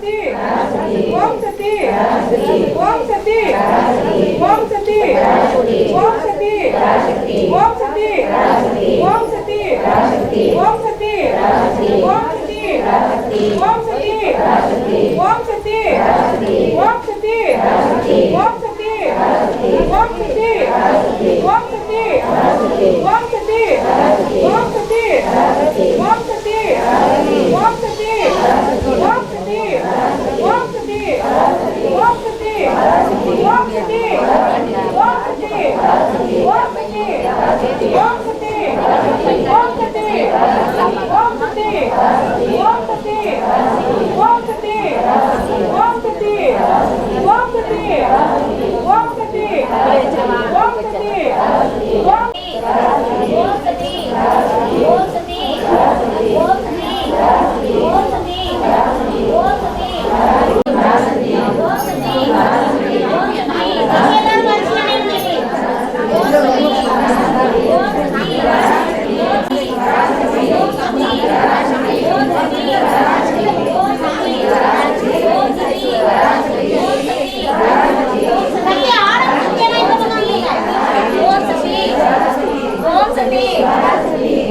Saraswati. Om Sati. Saraswati.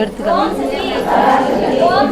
எடுத்துக்கலாம். ஓம்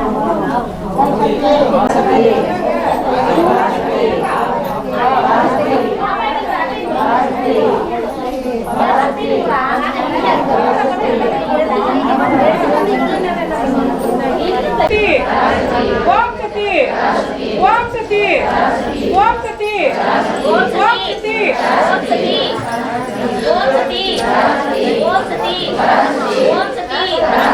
ಓಂ ಸತಿ ಓಂ ಸತಿ ಓಂ ಸತಿ ಓಂ ಸತಿ ಓಂ ಸತಿ ಓಂ ಸತಿ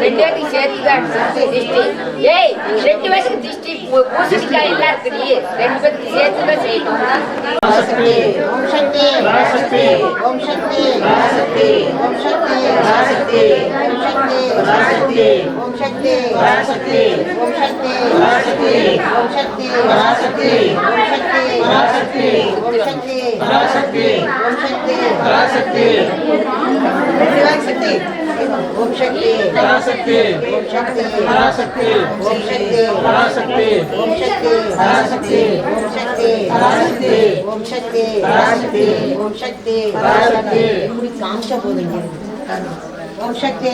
ரெண்டேக்கு சேர்த்துதான் திஷ்டி ஏய் ரெண்டு வயசுக்கு திஷ்டி பூ- பூசணிக்காய் எல்லாம் இருக்குடி ரெண்டு பேருக்கு சேர்த்து தான் செய்யணும் பராசக்தி ஓம் சக்தி பராசக்தி ஓம் சக்தி பராசக்தி ஓம் சக்தி பராசக்தி ஓம் சக்தி शक्ति पराशक्ति ओम शक्ति पराशक्ति ओम शक्ति पराशक्ति ओम शक्ति पराशक्ति ओम शक्ति पराशक्ति ओम शक्ति पराशक्ति ओम शक्ति पराशक्ति शक्ति ओम शक्ति पराशक्ति ओम शक्ति पराशक्ति ओम शक्ति पराशक्ति ओम शक्ति पराशक्ति ओम शक्ति पराशक्ति ओम शक्ति पराशक्ति ओम शक्ति पराशक्ति काम चा बोलेंगे ஓம் சக்தி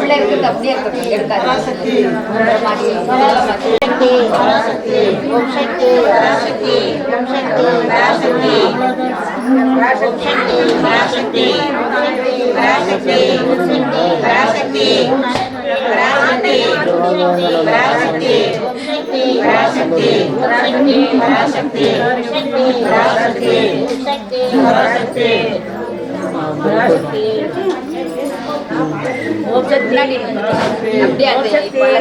உள்ள இருக்கிறது அப்படியே இருக்கட்டும் எடுக்காது ஓம் சக்தி பராசக்தி ஓம் சக்தி பராசக்தி ஓம் சக்தி பராசக்தி ஓம் சக்தி பராசக்தி ஓம் சக்தி பராசக்தி பராசக்தி பராசக்தி ஓம் சக்தி பராசக்தி பராசக்தி பராசக்தி சக்தி பராசக்தி பராசக்தி ஓம் சக்தி அப்படியே ஓம் சக்தி ஓம்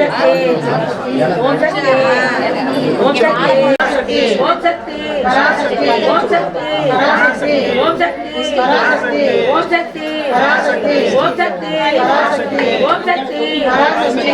சக்தி ஓம் சக்தி ஓம் சக்தி ओम शक्ति पराशक्ति ओम शक्ति पराशक्ति ओम शक्ति पराशक्ति ओम शक्ति पराशक्ति ओम शक्ति पराशक्ति ओम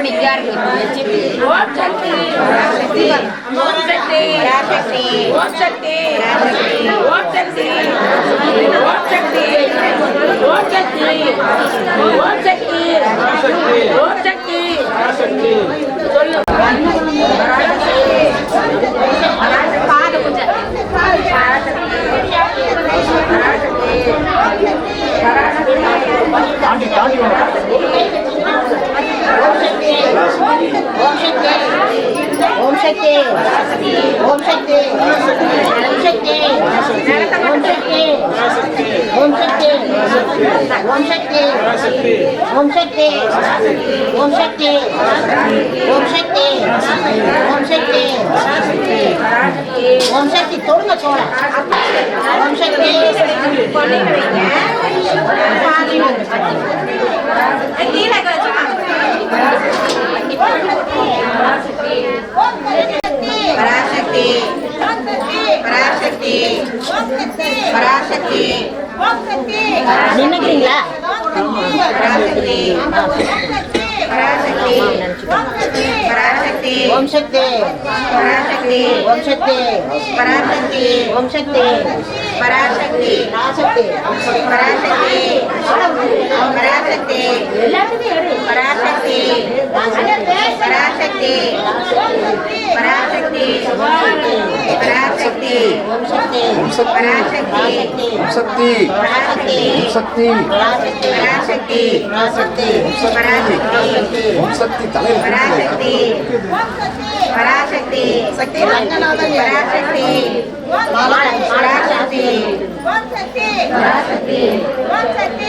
பிடிக்கார்கள் சொல்லு சக்தி ஓம் சக்தி ஓம் சக்தி ஓம் சக்தி ஓம் சக்தி ஓம் சக்தி ஓம் சக்தி ஓம் சக்தி தொடுங்க தோழ ஓம் சக்தி பராசக்தி பராசக்தி பராசக்தி நின்னுக்கிறீங்களா பராசக்தி பராசக்தி பராசக்தி ஓம் சக்தி பராசக்தி ஓம் சக்தி பராசக்தி ஓம் சக்தி பராசக்தி பராசக்தி பராசக்தி பராசக்தி பராசக்தி சக்தி பராசக்தி சக்தி பராசக்தி பராசக்தி பராசக்தி ஓம் சக்தி தலையில் பராசக்தி பராசக்தி சக்தி ரங்கநாதன் பராசக்தி பராசக்தி பராசக்தி பராசக்தி பராசக்தி